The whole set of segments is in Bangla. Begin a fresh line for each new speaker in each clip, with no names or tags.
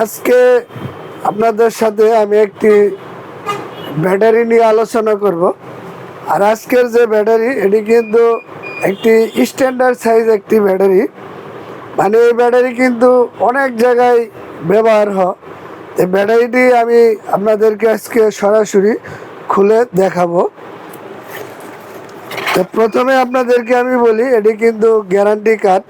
আজকে আপনাদের সাথে আমি একটি ব্যাটারি নিয়ে আলোচনা করব। আর আজকের যে ব্যাটারি, এটি কিন্তু একটি স্ট্যান্ডার্ড সাইজ একটি ব্যাটারি। মানে এই ব্যাটারি কিন্তু অনেক জায়গায় ব্যবহার হয়। এই ব্যাটারিটি আমি আপনাদেরকে আজকে সরাসরি খুলে দেখাবো। তো প্রথমে আপনাদেরকে আমি বলি, এটি কিন্তু গ্যারান্টি কার্ড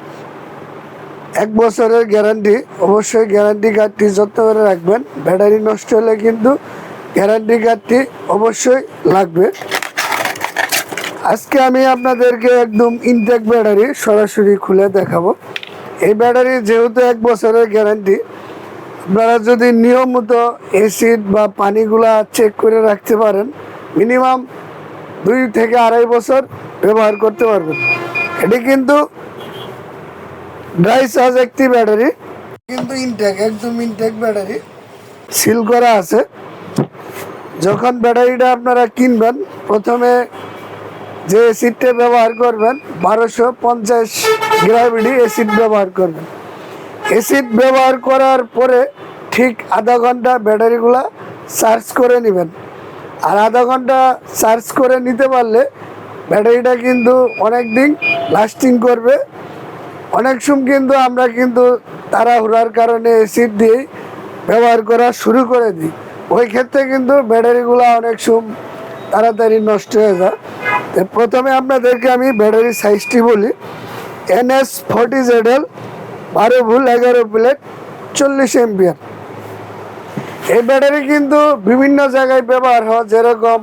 এক বছরের গ্যারান্টি, অবশ্যই গ্যারান্টি কার্ডটি যত্ন করে রাখবেন। ব্যাটারি নষ্ট হলে কিন্তু গ্যারান্টি কার্ডটি অবশ্যই লাগবে। আজকে আমি আপনাদেরকে একদম ইনটেক ব্যাটারি সরাসরি খুলে দেখাবো। এই ব্যাটারি যেহেতু এক বছরের গ্যারান্টি, আপনারা যদি নিয়মিত এসিড বা পানিগুলা চেক করে রাখতে পারেন, মিনিমাম দুই থেকে আড়াই বছর ব্যবহার করতে পারবেন। এটি কিন্তু ড্রাই চার্জ একটি ব্যাটারি কিন্তু ইনটেক একদম ইনটেক ব্যাটারি সিল করা আছে। যখন ব্যাটারিটা আপনারা কিনবেন প্রথমে যে এসিডটা ব্যবহার করবেন বারোশো পঞ্চাশ গ্রাভিটি এসিড ব্যবহার করবেন। এসিড ব্যবহার করার পরে ঠিক আধা ঘণ্টা ব্যাটারিগুলা চার্জ করে নেবেন। আর আধা ঘণ্টা চার্জ করে নিতে পারলে ব্যাটারিটা কিন্তু অনেক দিন লাস্টিং করবে। অনেক সময় কিন্তু আমরা কিন্তু তাড়াহুড়ার কারণে এসিড দিয়েই ব্যবহার করা শুরু করে দিই। ওই ক্ষেত্রে কিন্তু ব্যাটারিগুলো অনেক সময় তাড়াতাড়ি নষ্ট হয়ে যায়। প্রথমে আপনাদেরকে আমি ব্যাটারি সাইজটি বলি। এনএস ফর্টি জেডএল বারো ভুল এগারো প্লেট চল্লিশ এমপিয়ার এই ব্যাটারি কিন্তু বিভিন্ন জায়গায় ব্যবহার হয়, যেরকম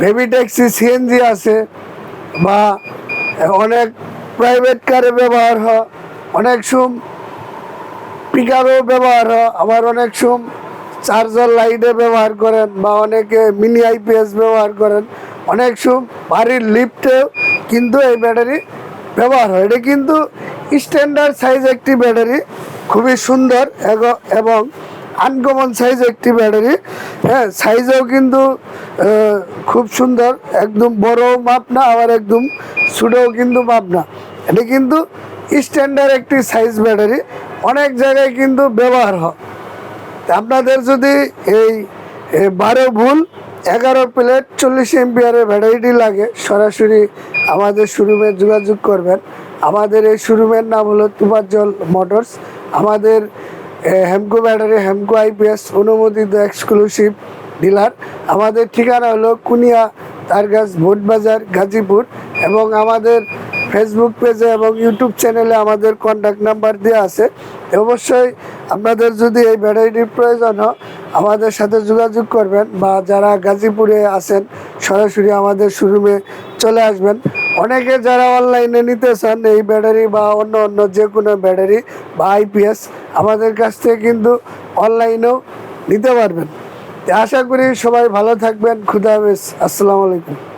বেবি ট্যাক্সি সিএনজি আছে বা অনেক প্রাইভেট কারে ব্যবহার হয়, অনেক সুম পিকারও ব্যবহার হয়, আবার অনেক সুম চার্জার লাইটে ব্যবহার করেন বা অনেকে মিনি আইপিএস ব্যবহার করেন, অনেক সুম বাড়ির লিফটেও কিন্তু এই ব্যাটারি ব্যবহার হয়। এটা কিন্তু স্ট্যান্ডার্ড সাইজ একটি ব্যাটারি খুবই সুন্দর এবং আনকমন সাইজ একটি ব্যাটারি হ্যাঁ সাইজেও কিন্তু খুব সুন্দর। একদম বড় মাপ না, আবার একদম ছোটও কিন্তু মাপ না। এটা কিন্তু স্ট্যান্ডার্ড একটি সাইজ ব্যাটারি অনেক জায়গায় কিন্তু ব্যবহার হয়। আপনাদের যদি এই বারো ভুল এগারো প্লেট চল্লিশ এমপিআরের ব্যাটারিটি লাগে, সরাসরি আমাদের শোরুমে যোগাযোগ করবেন। আমাদের এই শোরুমের নাম হলো তুফাজ্জল মোটরস আমাদের হেমকো ব্যাটারি হেমকো আইপিএস অনুমোদিত এক্সক্লুসিভ ডিলার আমাদের ঠিকানা হলো কুনিয়া তারগাছ ভোট বাজার গাজীপুর এবং আমাদের ফেসবুক পেজে এবং ইউটিউব চ্যানেলে আমাদের কন্ট্যাক্ট নাম্বার দেওয়া আছে। অবশ্যই আপনাদের যদি এই ব্যাটারিটির প্রয়োজন হয়, আমাদের সাথে যোগাযোগ করবেন বা যারা গাজীপুরে আছেন, সরাসরি আমাদের শোরুমে চলে আসবেন। অনেকে যারা অনলাইনে নিতে চান, এই ব্যাটারি বা অন্য অন্য যে কোনো ব্যাটারি বা আইপিএস আমাদের কাছ থেকে কিন্তু অনলাইনেও নিতে পারবেন। আশা করি সবাই ভালো থাকবেন। খুদা হাফেজ। আসসালামু আলাইকুম।